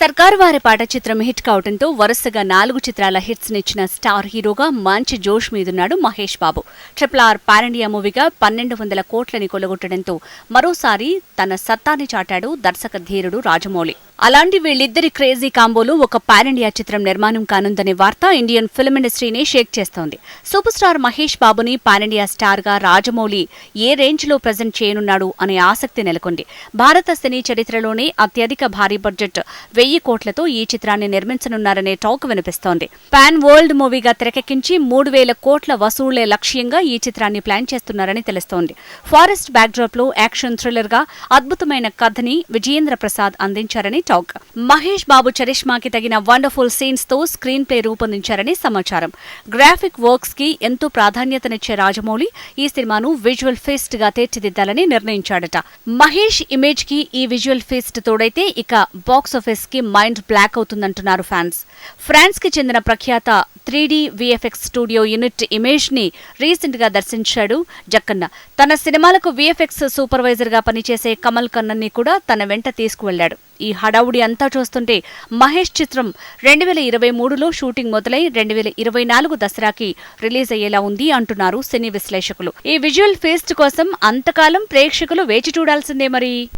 సర్కారు వారి పాట చిత్రం హిట్ కావడంతో వరుసగా నాలుగు చిత్రాల హిట్స్ నిచ్చిన స్టార్ హీరోగా మంచి జోష్ మీదున్నాడు మహేష్ బాబు. ట్రిపుల్ ఆర్ పారండియా మూవీగా పన్నెండు వందల కోట్లని కొలగొట్టడంతో మరోసారి తన సత్తాని చాటాడు దర్శక ధీరుడు రాజమౌళి. అలాంటి వీళ్ళిద్దరి క్రేజీ కాంబోలు ఒక పాన్ ఇండియా చిత్రం నిర్మాణం కానుందనే వార్త ఇండియన్ ఫిల్మ్ ఇండస్ట్రీని షేక్ చేస్తోంది. సూపర్ స్టార్ మహేష్ బాబుని పాన్ ఇండియా స్టార్గా రాజమౌళి ఏ రేంజ్లో ప్రజెంట్ చేయనున్నాడు అనే ఆసక్తి నెలకొంది. భారత సినీ చరిత్రలోనే అత్యధిక భారీ బడ్జెట్ వెయ్యి కోట్లతో ఈ చిత్రాన్ని నిర్మించనున్నారనే టాక్ వినిపిస్తోంది. పాన్ వరల్డ్ మూవీగా తెరకెక్కించి మూడు వేల కోట్ల వసూళ్ళే లక్ష్యంగా ఈ చిత్రాన్ని ప్లాన్ చేస్తున్నారని తెలుస్తోంది. ఫారెస్ట్ బ్యాక్డ్రాప్లో యాక్షన్ థ్రిల్లర్గా అద్భుతమైన కథని విజయేంద్ర ప్రసాద్ అందించారని టాక్. మహేష్ బాబు చరిష్మాకి తగిన వండర్ఫుల్ సీన్స్తో స్క్రీన్ ప్లే రూపొందించారని సమాచారం. గ్రాఫిక్ వర్క్స్కి ఎంతో ప్రాధాన్యతనిచ్చే రాజమౌళి ఈ సినిమాను విజువల్ ఫీస్ట్గా తీర్చిదిద్దాలని నిర్ణయించాడట. మహేష్ ఇమేజ్కి ఈ విజువల్ ఫీస్ట్ తోడైతే ఇక బాక్స్ ఆఫీస్కి మైండ్ బ్లాక్ అవుతుందంటున్నారు ఫ్యాన్స్. ఫ్రాన్స్కి చెందిన ప్రఖ్యాత three D VFX studio unit ఇమేజ్ని రీసెంట్గా దర్శించాడు జక్కన్న. తన సినిమాలకు విఎఫ్ఎక్స్ సూపర్వైజర్గా పనిచేసే కమల్ కన్నన్ని కూడా తన వెంట తీసుకువెళ్ళాడు ఈ హడావుడి అంతా చూస్తుంటే మహేష్ చిత్రం రెండు వేల ఇరవై మూడులో షూటింగ్ మొదలై రెండు వేల ఇరవై నాలుగు దసరాకి రిలీజ్ అయ్యేలా ఉంది అంటున్నారు సినీ విశ్లేషకులు. ఈ విజువల్ ఫేస్ట్ కోసం అంతకాలం ప్రేక్షకులు వేచి చూడాల్సిందే మరి.